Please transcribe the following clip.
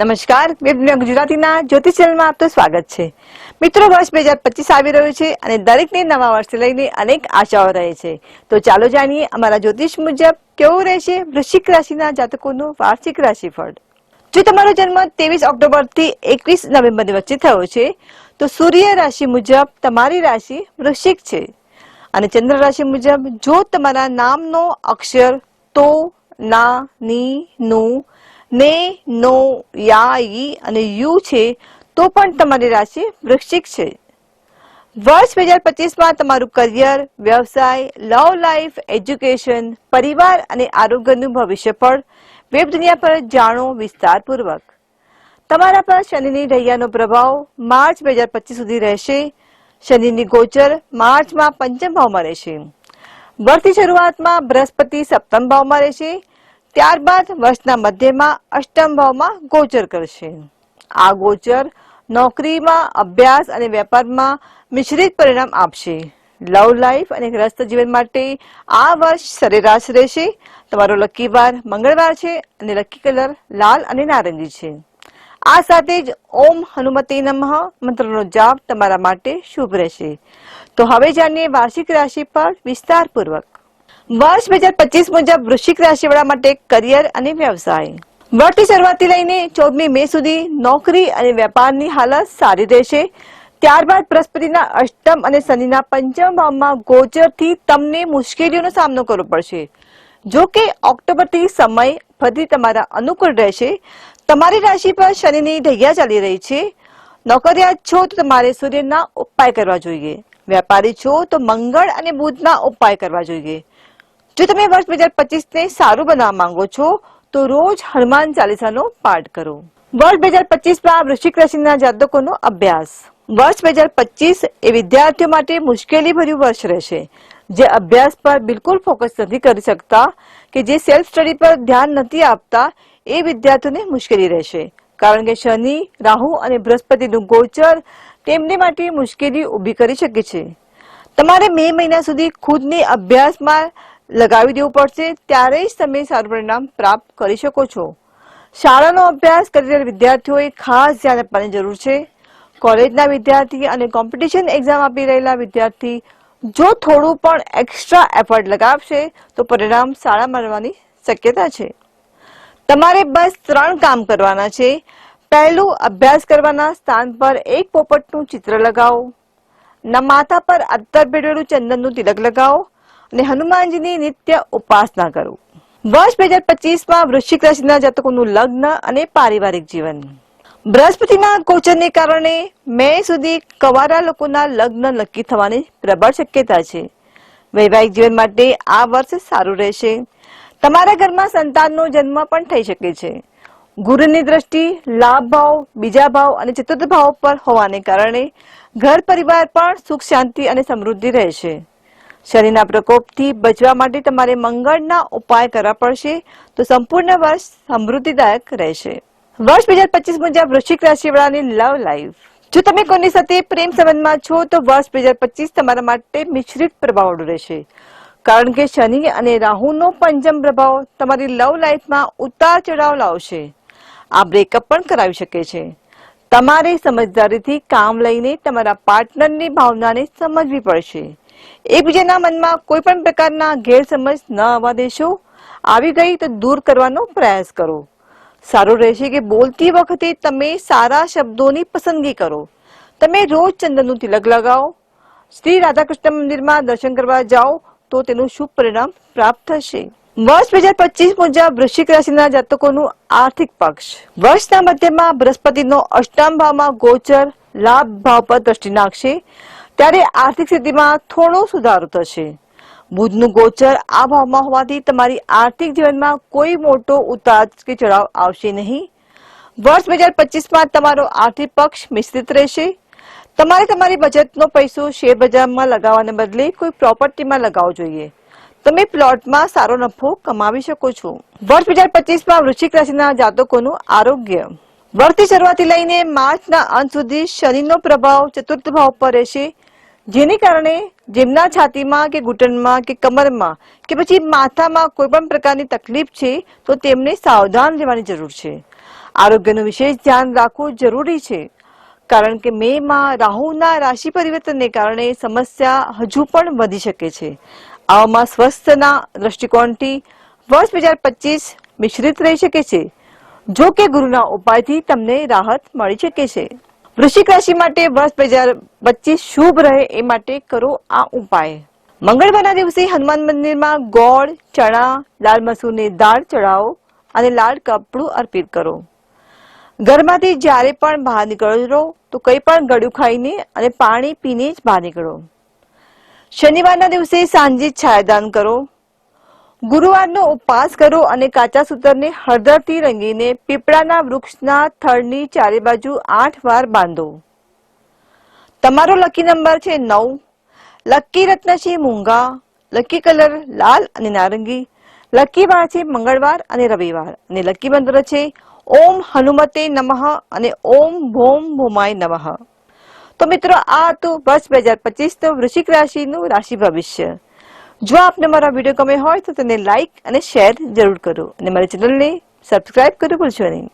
નમસ્કાર વેબ ગુજરાતીના જ્યોતિષ ચેનલમાં આપનું સ્વાગત છે. મિત્રો, વર્ષ બે હજાર પચીસ આવી રહ્યું છે અને દરેકને નવા વર્ષ લઈને અનેક આશાઓ રહે છે. તો ચાલો જાણીએ અમારા જ્યોતિષ મુજબ કેવું રહેશે વૃશ્ચિક રાશિના જાતકોનું વાર્ષિક રાશિફળ. જો તમારો જન્મ ત્રેવીસ ઓક્ટોબરથી એકવીસ નવેમ્બરની વચ્ચે થયો છે, તો સૂર્ય રાશિ મુજબ તમારી રાશિ વૃશ્ચિક છે. અને ચંદ્ર રાશિ મુજબ જો તમારા નામનો અક્ષર તો, ના, ની, નું ને, નો, યા, ઈ અને યુ છે, તો પણ તમારી રાશિ વૃશ્ચિક છે. વર્ષ બે હજાર પચીસમાં તમારું કરિયર, વ્યવસાય, લવ લાઈફ, એજ્યુકેશન, પરિવાર અને આરોગ્યનું ભવિષ્ય પણ વેબ દુનિયા પર જાણો વિસ્તારપૂર્વક. તમારા પર શનિની રૈયાનો પ્રભાવ માર્ચ બે હજાર પચીસ સુધી રહેશે. શનિની ગોચર માર્ચમાં પંચમ ભાવમાં રહેશે. વર્ષની શરૂઆતમાં બૃહસ્પતિ સપ્તમ ભાવમાં રહેશે. ત્યારબાદ વર્ષના મધ્યમાં અષ્ટમ ભાવમાં ગોચર કરશે. આ ગોચર નોકરીમાં, અભ્યાસ અને વેપારમાં મિશ્રિત પરિણામ આપશે. લવ લાઈફ અને ગ્રસ્ત જીવન માટે આ વર્ષ સરેરાશ રહેશે. તમારો લકી વાર મંગળવાર છે અને લકી કલર લાલ અને નારંગી છે. આ સાથે જ ઓમ હનુમતે નમઃ મંત્રનો જાપ તમારા માટે શુભ રહેશે. તો હવે જાણીએ વાર્ષિક રાશિ પર વિસ્તારપૂર્વક. વર્ષ બે હજાર પચીસ મુજબ વૃશ્ચિક રાશિવાળા માટે કરિયર અને વ્યવસાય. વર્ષની શરૂઆતથી લઈને ચૌદમી મે સુધી નોકરી અને વેપારની હાલત સારી રહેશે. ત્યારબાદ બૃહસ્પતિના અષ્ટમ અને શનિના પંચમ ભાવમાં ગોચરથી તમને મુશ્કેલીઓનો સામનો કરવો પડશે. જો કે ઓક્ટોબરથી સમય ફરી તમારા અનુકૂળ રહેશે. તમારી રાશિ પર શનિની ઢૈયા ચાલી રહી છે. નોકરિયાત છો તો તમારે સૂર્યના ઉપાય કરવા જોઈએ. વેપારી છો તો મંગળ અને બુધના ઉપાય કરવા જોઈએ. જો તમે વર્ષ બે હજાર પચીસ ને સારું બનાવવા માંગો છો, તો રોજ હનુમાન ચાલીસાનો પાઠ કરો. વર્ષ બે હજાર પચીસમાં વૃશ્ચિક રાશિના જાતકોનો અભ્યાસ. વર્ષ બે હજાર પચીસ એ વિદ્યાર્થીઓ માટે મુશ્કેલી ભર્યું વર્ષ રહેશે. જે અભ્યાસ પર બિલકુલ ફોકસ નથી કરી શકતા કે જે સેલ્ફ સ્ટડી પર ધ્યાન નથી આપતા, એ વિદ્યાર્થીઓને મુશ્કેલી રહેશે. કારણ કે શનિ, રાહુ અને બૃહસ્પતિનું ગોચર તેમને માટે મુશ્કેલી ઊભી કરી શકે છે. તમારે મે મહિના સુધી ખુદને અભ્યાસમાં લગાવી દેવું પડશે, ત્યારે જ તમે સારું પરિણામ પ્રાપ્ત કરી શકો છો. શાળાનો અભ્યાસ કરી રહેલા વિદ્યાર્થીઓએ ખાસ ધ્યાન આપવાની જરૂર છે. કોલેજના વિદ્યાર્થી અને કોમ્પિટિશન એક્ઝામ આપી રહેલા વિદ્યાર્થી જો થોડું પણ એક્સ્ટ્રા એફર્ટ લગાવશે, તો પરિણામ સારા મળવાની શક્યતા છે. તમારે બસ ત્રણ કામ કરવાના છે. પહેલું, અભ્યાસ કરવાના સ્થાન પર એક પોપટનું ચિત્ર લગાવો. ના માથા પર અત્તર ભેળવેલું ચંદનનું તિલક લગાવો. અને હનુમાનજીની નિત્ય ઉપાસના કરવું વર્ષ બે હજાર પચીસમાં વૃશ્ચિક રાશિના જાતકોનું લગ્ન અને પારિવારિક જીવન. બૃહસ્પતિના ગોચરને કારણે મે સુધી કવારા લોકોના લગ્ન નક્કી થવાની પ્રબળ શક્યતા છે. વૈવાહિક જીવન માટે આ વર્ષ સારું રહેશે. તમારા ઘરમાં સંતાનનો જન્મ પણ થઈ શકે છે. ગુરુની દ્રષ્ટિ, લાભ ભાવ, બીજા ભાવ અને ચતુર્થ ભાવ પર હોવાને કારણે ઘર પરિવાર પણ સુખ, શાંતિ અને સમૃદ્ધિ રહેશે. શનિના પ્રકોપથી બચવા માટે તમારે મંગળના ઉપાય કરવા પડશે. તો સંપૂર્ણ વર્ષ સમૃદ્ધિદાયક રહેશે. વર્ષ બે હજાર પચીસ મુજબ વૃશ્ચિક રાશિવાળાની લવ લાઈફ. જો તમે કોની સાથે પ્રેમ સંબંધમાં છો, તો વર્ષ બે હજાર પચીસ તમારા માટે મિશ્રિત પ્રભાવવાળું રહેશે. કારણ કે શનિ અને રાહુનો પંચમ પ્રભાવ તમારી લવ લાઈફમાં ઉતાર ચઢાવ લાવશે. આ બ્રેકઅપ પણ કરાવી શકે છે. તમારે સમજદારીથી કામ લઈને તમારા પાર્ટનરની ભાવનાને સમજવી પડશે. એકબીજાના મનમાં કોઈ પણ પ્રકારના ગેરસમજ ન આવવા દેશો. આવી ગઈ તો દૂર કરવાનો પ્રયાસ કરો. સારું રહેશે કે બોલતી વખતે તમે સારા શબ્દોની પસંદગી કરો. તમે રોજ ચંદનનું તિલક લગાવો. શ્રી રાધાકૃષ્ણ મંદિરમાં દર્શન કરવા જાઓ તો તેનું શુભ પરિણામ પ્રાપ્ત થશે. વર્ષ બે હજાર પચીસ મુજબ વૃશ્ચિક રાશિના જાતકોનું આર્થિક પક્ષ. વર્ષના મધ્યમાં બૃહસ્પતિનો અષ્ટમ ભાવમાં ગોચર, લાભ, ભાવ પર દ્રષ્ટિ નાખશે. ત્યારે આર્થિક સ્થિતિમાં થોડો સુધારો થશે. બુધનું ગોચર આ ભાવમાં હોવાથી તમારી આર્થિક જીવનમાં કોઈ મોટો ઉતાર કે ચઢાવ આવશે નહીં. વર્ષ બે હજાર પચીસમાં તમારો આર્થિક પક્ષ મિશ્રિત રહેશે. તમારે તમારી બચતનો પૈસો શેર બજારમાં લગાવવાને બદલે કોઈ પ્રોપર્ટીમાં લગાવવો જોઈએ. તમે પ્લોટમાં સારો નફો કમાવી શકો છો. વર્ષ બે હજાર પચીસમાં વૃશ્ચિક રાશિના જાતકોનું આરોગ્ય. વર્ષની શરૂઆતથી લઈને માર્ચના અંત સુધી શનિનો પ્રભાવ, ચતુર્થ ભાવ પર રહેશે. જેને કારણે જેમના છાતીમાં કે ઘૂંટણમાં કે કમરમાં કે પછી માથામાં કોઈ પણ પ્રકારની તકલીફ છે, તો તેમને સાવધાન રહેવાની જરૂર છે. આરોગ્યનું વિશેષ ધ્યાન રાખવું જરૂરી છે. કારણ કે મેમાં રાહુના રાશિ પરિવર્તનને કારણે સમસ્યા હજુ પણ વધી શકે છે. આવામાં સ્વસ્થના દ્રષ્ટિકોણથી વર્ષ બે હજાર પચીસ મિશ્રિત રહી શકે છે. જો કે ગુરુના ઉપાયથી તમને રાહત મળી શકે છે. વૃશ્ચિક રાશિ માટે વર્ષ બે હજાર પચીસ શુભ રહે એ માટે કરો આ ઉપાય. મંગળવારના દિવસે હનુમાન મંદિરમાં ગોળ, ચણા, લાલ મસૂરની દાળ ચડાવો અને લાલ કપડું અર્પિત કરો. ઘરમાંથી જ્યારે પણ બહાર નીકળો તો કંઈ પણ ગળ્યું ખાઈને અને પાણી પીને જ બહાર નીકળો. શનિવારના દિવસે સાંજે છાયાદાન કરો. ગુરુવારનો ઉપવાસ કરો અને કાચા સૂતરને હળદરથી રંગીને પીપળાના વૃક્ષના થડની ચારે બાજુ આઠ વાર બાંધો. તમારો લકી નંબર છે નવ. લકી રત્ન છે મૂંગા, લકી કલર લાલ અને નારંગી, લકી વાર છે મંગળવાર અને રવિવાર અને લકી મંત્ર છે ઓમ હનુમતે નમઃ અને ઓમ ભોમ ભોમાય નમઃ. તો મિત્રો આ હતું વર્ષ બે હજાર પચીસ તો વૃશ્ચિક રાશિનું રાશિ ભવિષ્ય. જો આપને મારા વીડિયો ગમે હોય તો તેને લાઈક અને શેર જરૂર કરો. અને મારી ચેનલને સબસ્ક્રાઇબ કરવું ભૂલશો નહીં.